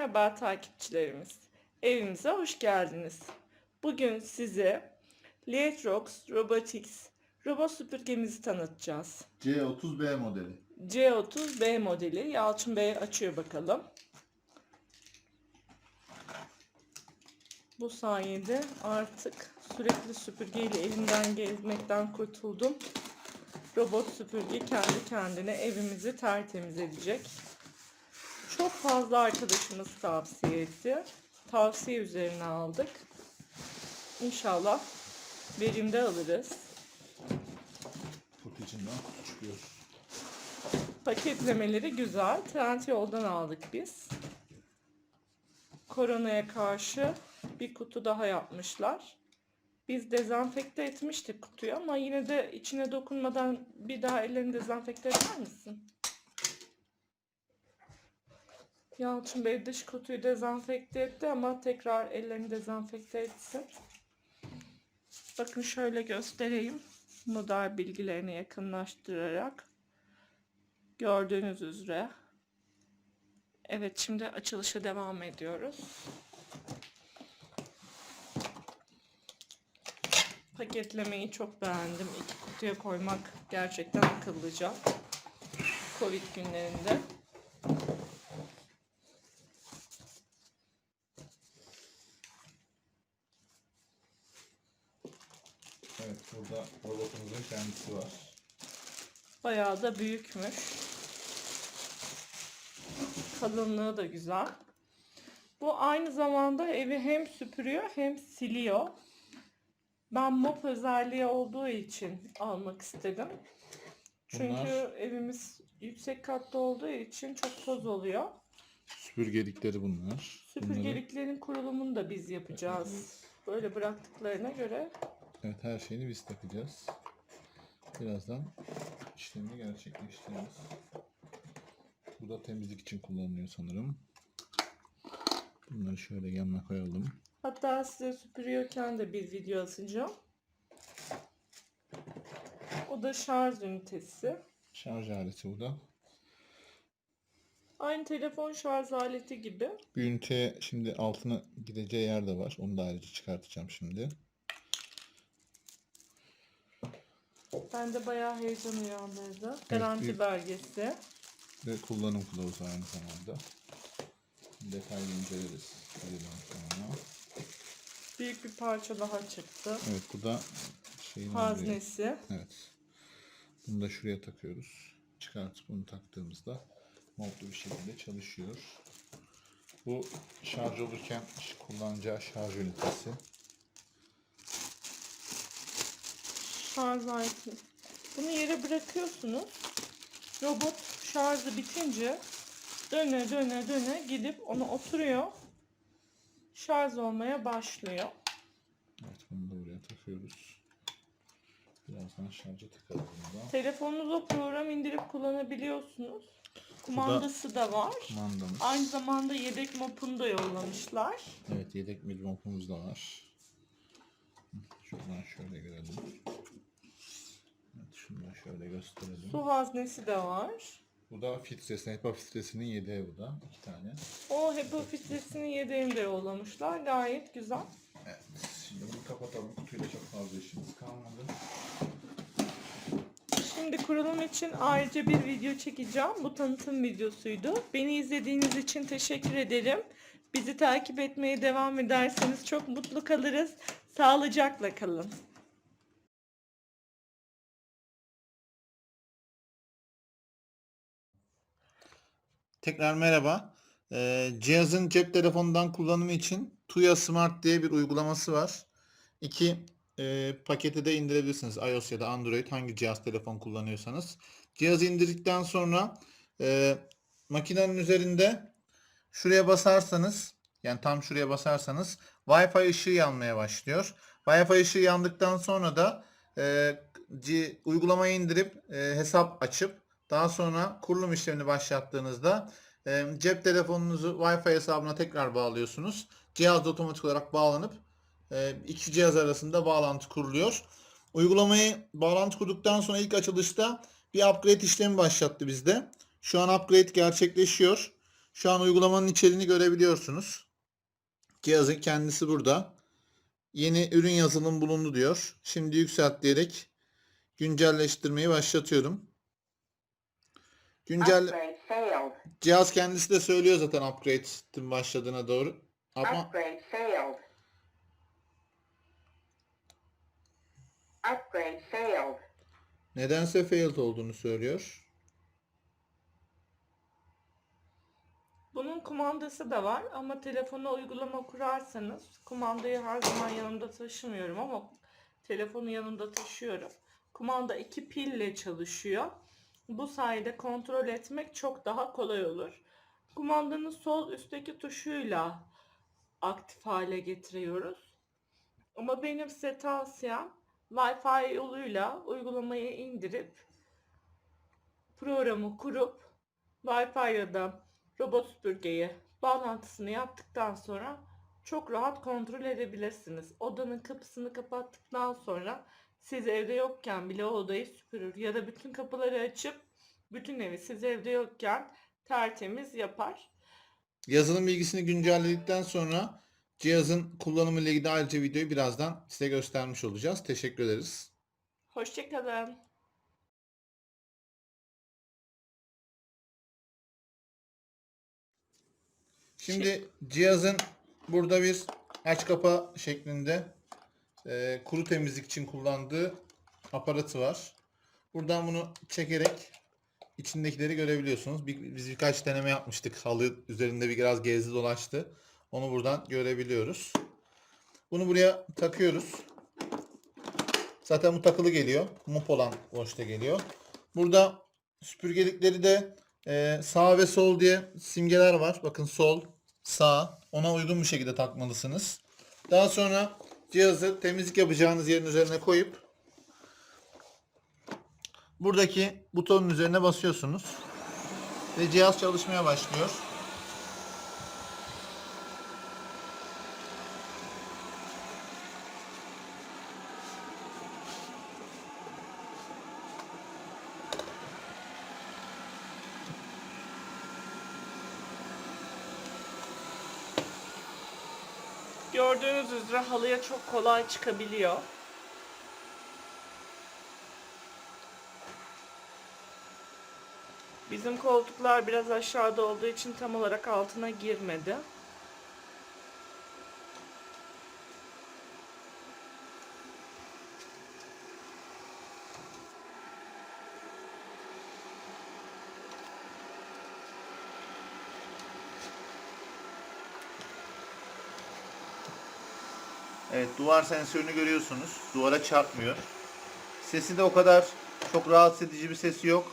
Merhaba takipçilerimiz. Evimize hoş geldiniz. Bugün size Leatrox Robotics robot süpürgemizi tanıtacağız. C30B modeli. C30B modeli. Yalçın Bey açıyor bakalım. Bu sayede artık sürekli süpürgeyle elimden gezmekten kurtuldum. Robot süpürge kendi kendine evimizi tertemiz edecek. Çok fazla arkadaşımız tavsiye etti. Tavsiye üzerine aldık. İnşallah verimde alırız. Kutu çıkıyor. Paketlemeleri güzel. Trendyol'dan aldık biz. Koronaya karşı bir kutu daha yapmışlar. Biz dezenfekte etmiştik kutuyu ama yine de içine dokunmadan bir daha ellerini dezenfekte eder misin? Yalçın Bey dış kutuyu dezenfekte etti ama tekrar ellerini dezenfekte etsin. Bakın şöyle göstereyim. Model bilgilerini yakınlaştırarak. Gördüğünüz üzere. Evet şimdi açılışa devam ediyoruz. Paketlemeyi çok beğendim. İki kutuya koymak gerçekten akıllıca. Covid günlerinde. Evet burada kendisi var. Bayağı da büyükmüş. Kalınlığı da güzel. Bu aynı zamanda evi hem süpürüyor hem siliyor. Ben mop özelliği olduğu için almak istedim. Çünkü Bunlar- evimiz yüksek katta olduğu için çok toz oluyor. Süpürgelikleri bunlar. Süpürgeliklerin kurulumunu da biz yapacağız. Böyle bıraktıklarına göre Evet her şeyini biz takacağız. Birazdan işlemini gerçekleştireceğiz. Bu da temizlik için kullanılıyor sanırım. Bunları şöyle yanına koyalım. hatta size süpürüyorken de bir video atacağım. O da şarj ünitesi. Şarj aleti bu da. Aynı telefon şarj aleti gibi. Bir üniteye şimdi altına gideceği yer de var. Onu da ayrıca çıkartacağım şimdi. Ben de bayağı heyecan uyandırdı. Garanti büyük- belgesi. Ve kullanım kılavuzu aynı zamanda. Detaylı inceleriz. sonra. Büyük bir parça daha çıktı. Evet bu da şeyin Haznesi. Evet. Bunu da şuraya takıyoruz. Çıkartıp bunu taktığımızda modlu bir şekilde çalışıyor. Bu şarj olurken kullanacağı şarj ünitesi. Şarj aleti. Bunu yere bırakıyorsunuz. Robot şarjı bitince döne döne döne gidip ona oturuyor. Şarj olmaya başlıyor. Evet bunu da buraya takıyoruz. Birazdan şarja takarız bunu da. Telefonunuza program indirip kullanabiliyorsunuz. Kumandası da var. Kumandamız. Aynı zamanda yedek mopunu da yollamışlar. Evet yedek milmopumuz da var. Şuradan şöyle görelim. Evet şundan şöyle gösterelim. Su haznesi de var. Bu da filtresi, HEPA filtresinin yedeği bu da. iki tane. O HEPA filtresinin yedeğini de yollamışlar. Gayet güzel. Evet. Şimdi bunu kapatalım. Kutuyla çok fazla işimiz kalmadı. Şimdi kurulum için ayrıca bir video çekeceğim. Bu tanıtım videosuydu. Beni izlediğiniz için teşekkür ederim. Bizi takip etmeye devam ederseniz çok mutlu kalırız. Sağlıcakla kalın. Tekrar merhaba. Ee, cihazın cep telefonundan kullanımı için Tuya Smart diye bir uygulaması var. İki e, paketi de indirebilirsiniz. iOS ya da Android hangi cihaz telefon kullanıyorsanız. Cihazı indirdikten sonra e, makinenin üzerinde şuraya basarsanız yani tam şuraya basarsanız Wi-Fi ışığı yanmaya başlıyor. Wi-Fi ışığı yandıktan sonra da e, uygulamayı indirip e, hesap açıp daha sonra kurulum işlemini başlattığınızda e, cep telefonunuzu Wi-Fi hesabına tekrar bağlıyorsunuz. Cihaz otomatik olarak bağlanıp e, iki cihaz arasında bağlantı kuruluyor. Uygulamayı bağlantı kurduktan sonra ilk açılışta bir upgrade işlemi başlattı bizde. Şu an upgrade gerçekleşiyor. Şu an uygulamanın içeriğini görebiliyorsunuz. Cihazın kendisi burada. Yeni ürün yazılım bulundu diyor. Şimdi yükselt diyerek güncelleştirmeyi başlatıyorum. Güncel Upgrade failed. cihaz kendisi de söylüyor zaten upgrade'in başladığına doğru. Ama Upgrade failed. Upgrade failed. nedense failed olduğunu söylüyor. Bunun kumandası da var ama telefona uygulama kurarsanız kumandayı her zaman yanımda taşımıyorum ama telefonu yanımda taşıyorum. Kumanda iki pille çalışıyor. Bu sayede kontrol etmek çok daha kolay olur. Kumandanın sol üstteki tuşuyla aktif hale getiriyoruz. Ama benim size tavsiyem Wi-Fi yoluyla uygulamayı indirip programı kurup Wi-Fi ya da robot süpürgeye bağlantısını yaptıktan sonra çok rahat kontrol edebilirsiniz. Odanın kapısını kapattıktan sonra siz evde yokken bile o odayı süpürür ya da bütün kapıları açıp bütün evi siz evde yokken tertemiz yapar. Yazılım bilgisini güncelledikten sonra cihazın kullanımı ile ilgili ayrıca videoyu birazdan size göstermiş olacağız. Teşekkür ederiz. Hoşçakalın. Şimdi cihazın burada bir aç kapa şeklinde e, kuru temizlik için kullandığı aparatı var. Buradan bunu çekerek içindekileri görebiliyorsunuz. Bir, biz birkaç deneme yapmıştık. Halı üzerinde bir biraz gezdi dolaştı. Onu buradan görebiliyoruz. Bunu buraya takıyoruz. Zaten bu takılı geliyor. Mop olan boşta geliyor. Burada süpürgelikleri de e, sağ ve sol diye simgeler var. Bakın sol, sağ. Ona uygun bir şekilde takmalısınız. Daha sonra cihazı temizlik yapacağınız yerin üzerine koyup buradaki butonun üzerine basıyorsunuz. Ve cihaz çalışmaya başlıyor. Gördüğünüz üzere halıya çok kolay çıkabiliyor. Bizim koltuklar biraz aşağıda olduğu için tam olarak altına girmedi. Evet duvar sensörünü görüyorsunuz. Duvara çarpmıyor. Sesi de o kadar çok rahatsız edici bir sesi yok.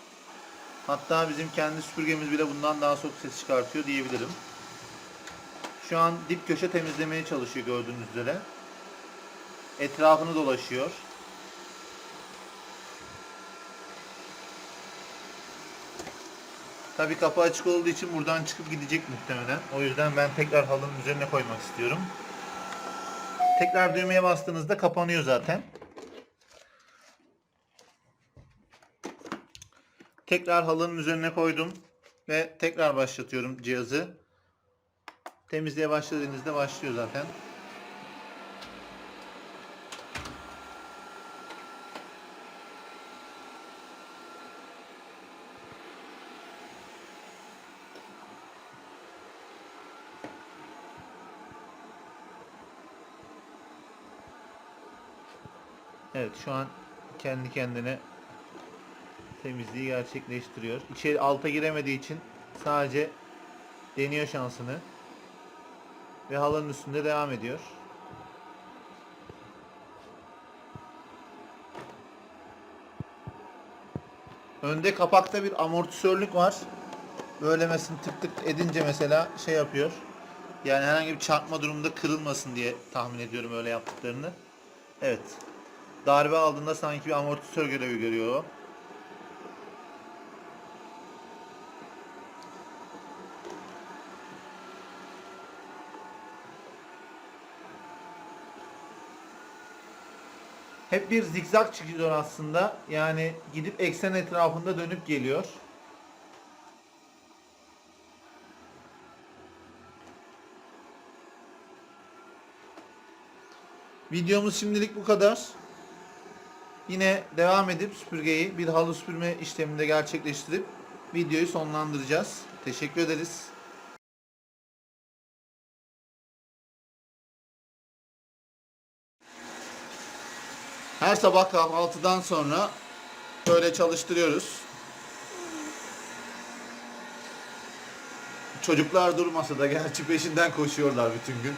Hatta bizim kendi süpürgemiz bile bundan daha çok ses çıkartıyor diyebilirim. Şu an dip köşe temizlemeye çalışıyor gördüğünüz üzere. Etrafını dolaşıyor. Tabi kapı açık olduğu için buradan çıkıp gidecek muhtemelen. O yüzden ben tekrar halının üzerine koymak istiyorum. Tekrar düğmeye bastığınızda kapanıyor zaten. Tekrar halının üzerine koydum ve tekrar başlatıyorum cihazı. Temizliğe başladığınızda başlıyor zaten. Evet şu an kendi kendine temizliği gerçekleştiriyor. İçeri alta giremediği için sadece deniyor şansını. Ve halının üstünde devam ediyor. Önde kapakta bir amortisörlük var. Böyle mesela tık tık edince mesela şey yapıyor. Yani herhangi bir çarpma durumunda kırılmasın diye tahmin ediyorum öyle yaptıklarını. Evet. Darbe aldığında sanki bir amortisör görevi görüyor. Hep bir zigzag çıkıyor aslında. Yani gidip eksen etrafında dönüp geliyor. Videomuz şimdilik bu kadar. Yine devam edip süpürgeyi bir halı süpürme işleminde gerçekleştirip videoyu sonlandıracağız. Teşekkür ederiz. Her sabah kahvaltıdan sonra böyle çalıştırıyoruz. Çocuklar durmasa da gerçi peşinden koşuyorlar bütün gün.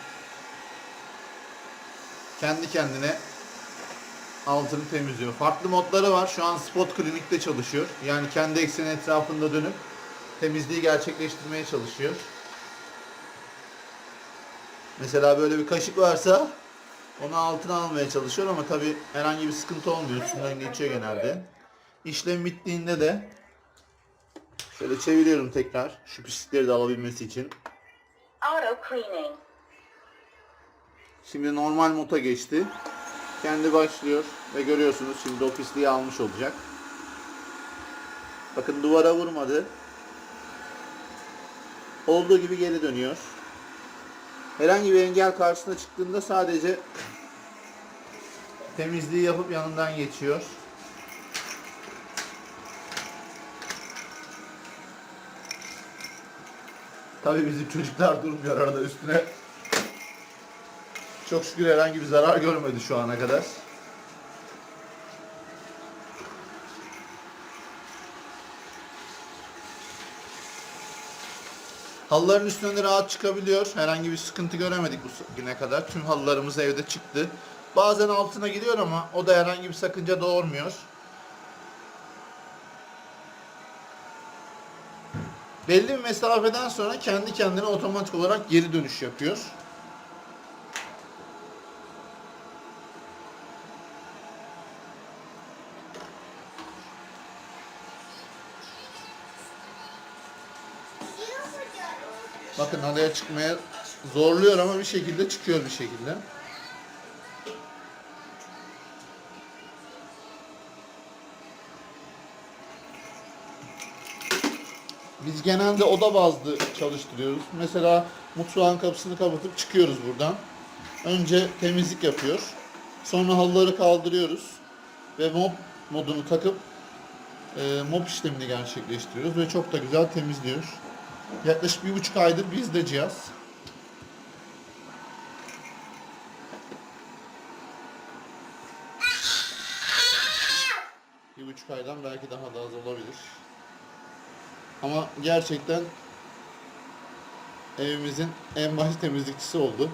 Kendi kendine altını temizliyor. Farklı modları var. Şu an spot klinikte çalışıyor. Yani kendi ekseni etrafında dönüp temizliği gerçekleştirmeye çalışıyor. Mesela böyle bir kaşık varsa onu altına almaya çalışıyor ama tabi herhangi bir sıkıntı olmuyor. Üstünden geçiyor genelde. İşlem bittiğinde de şöyle çeviriyorum tekrar şu pislikleri de alabilmesi için. Auto cleaning. Şimdi normal moda geçti. Kendi başlıyor ve görüyorsunuz şimdi o pisliği almış olacak. Bakın duvara vurmadı. Olduğu gibi geri dönüyor. Herhangi bir engel karşısına çıktığında sadece temizliği yapıp yanından geçiyor. Tabii bizim çocuklar durmuyor arada üstüne çok şükür herhangi bir zarar görmedi şu ana kadar. Halıların üstüne rahat çıkabiliyor. Herhangi bir sıkıntı göremedik bu güne kadar. Tüm halılarımız evde çıktı. Bazen altına gidiyor ama o da herhangi bir sakınca doğurmuyor. Belli bir mesafeden sonra kendi kendine otomatik olarak geri dönüş yapıyor. Bakın halıya çıkmaya zorluyor ama bir şekilde çıkıyor bir şekilde. Biz genelde oda bazlı çalıştırıyoruz. Mesela mutfağın kapısını kapatıp çıkıyoruz buradan. Önce temizlik yapıyor. Sonra halıları kaldırıyoruz. Ve mop modunu takıp e, mop işlemini gerçekleştiriyoruz. Ve çok da güzel temizliyor. Yaklaşık bir buçuk aydır bizde cihaz. Bir buçuk aydan belki daha da az olabilir. Ama gerçekten evimizin en baş temizlikçisi oldu.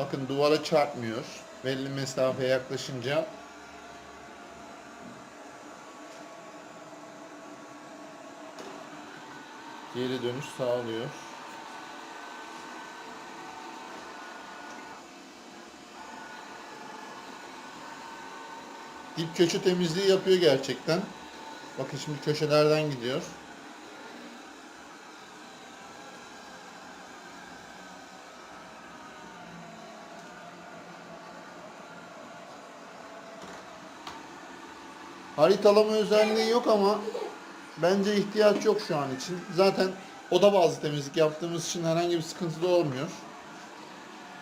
Bakın duvara çarpmıyor. Belli mesafeye yaklaşınca geri dönüş sağlıyor. Dip köşe temizliği yapıyor gerçekten. Bakın şimdi köşelerden gidiyor. Haritalama özelliği yok ama bence ihtiyaç yok şu an için. Zaten oda bazlı temizlik yaptığımız için herhangi bir sıkıntı da olmuyor.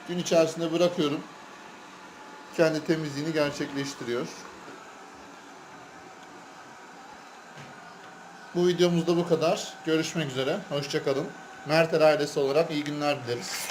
Gün içerisinde bırakıyorum. Kendi temizliğini gerçekleştiriyor. Bu videomuzda bu kadar. Görüşmek üzere. Hoşçakalın. Mertel ailesi olarak iyi günler dileriz.